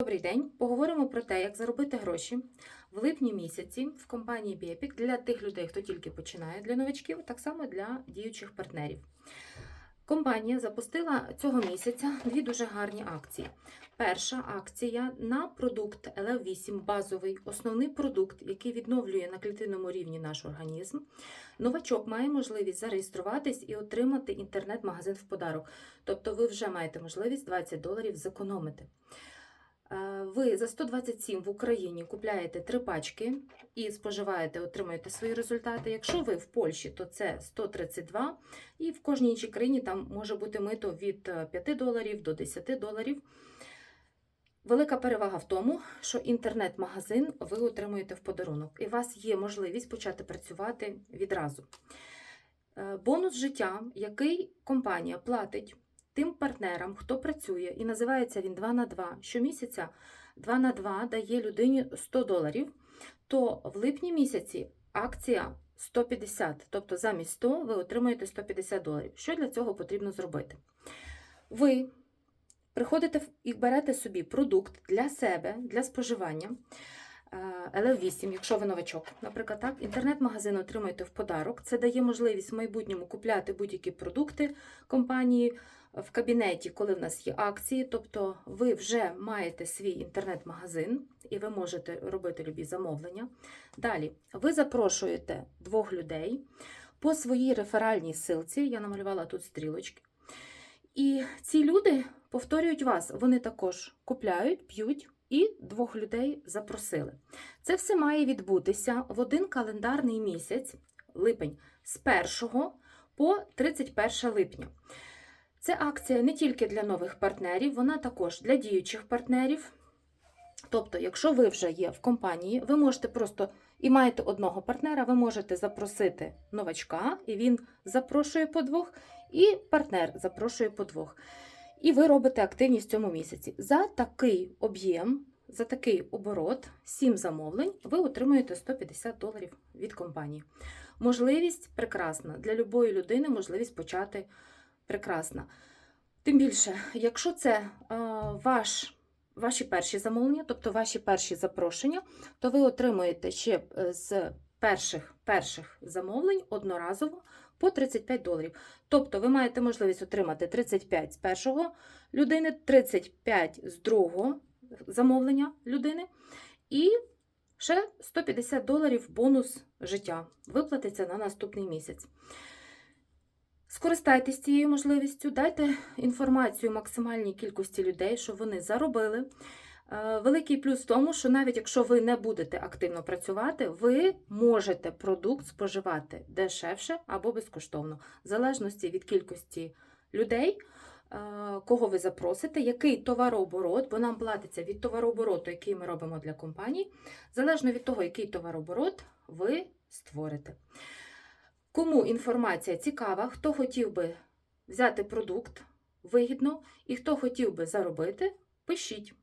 Добрий день. Поговоримо про те, як заробити гроші в липні місяці в компанії Біепік для тих людей, хто тільки починає для новачків, так само для діючих партнерів. Компанія запустила цього місяця дві дуже гарні акції. Перша акція на продукт LF8 базовий, основний продукт, який відновлює на клітинному рівні наш організм. Новачок має можливість зареєструватись і отримати інтернет-магазин в подарок. Тобто ви вже маєте можливість 20 доларів зекономити. Е, Ви за 127 в Україні купляєте три пачки і споживаєте, отримуєте свої результати. Якщо ви в Польщі, то це 132, і в кожній іншій країні там може бути мито від е, 5 доларів до 10 доларів. Велика перевага в тому, що інтернет-магазин ви отримуєте в подарунок, і у вас є можливість почати працювати відразу. Е, Бонус життя, який компанія платить тим партнерам, хто працює, і називається він 2 на 2. Щомісяця 2 на 2 дає людині 100 доларів, то в липні місяці акція 150, тобто замість 100 ви отримуєте 150 доларів. Що для цього потрібно зробити? Ви приходите і берете собі продукт для себе, для споживання. е, LF8, якщо ви новачок, наприклад, так, інтернет-магазин отримуєте в подарок. Це дає можливість в майбутньому купляти будь-які продукти компанії в кабінеті, коли в нас є акції. Тобто ви вже маєте свій інтернет-магазин і ви можете робити любі замовлення. Далі ви запрошуєте двох людей по своїй реферальній силці. Я намалювала тут стрілочки. І ці люди повторюють вас, вони також купляють, п'ють і двох людей запросили. Це все має відбутися в один календарний місяць, липень, з 1 по 31 липня. Це акція не тільки для нових партнерів, вона також для діючих партнерів. Тобто, якщо ви вже є в компанії, ви можете просто і маєте одного партнера, ви можете запросити новачка, і він запрошує по двох, і партнер запрошує по двох. І ви робите активність в цьому місяці. За такий об'єм, за такий оборот, 7 замовлень, ви отримуєте 150 доларів від компанії. Можливість прекрасна. Для любої людини можливість почати прекрасна. Тим більше, якщо це е, ваш, ваші перші замовлення, тобто ваші перші запрошення, то ви отримуєте ще е, з перших, перших замовлень одноразово по 35 доларів. Тобто ви маєте можливість отримати 35 з першого людини, 35 з другого замовлення людини і ще 150 доларів бонус життя виплатиться на наступний місяць. Скористайтесь цією можливістю, дайте інформацію максимальній кількості людей, що вони заробили. Е, Великий плюс в тому, що навіть якщо ви не будете активно працювати, ви можете продукт споживати дешевше або безкоштовно, в залежності від кількості людей, е, кого ви запросите, який товарооборот, бо нам платиться від товарообороту, який ми робимо для компаній, залежно від того, який товарооборот ви створите. Кому інформація цікава, хто хотів би взяти продукт вигідно і хто хотів би заробити, пишіть.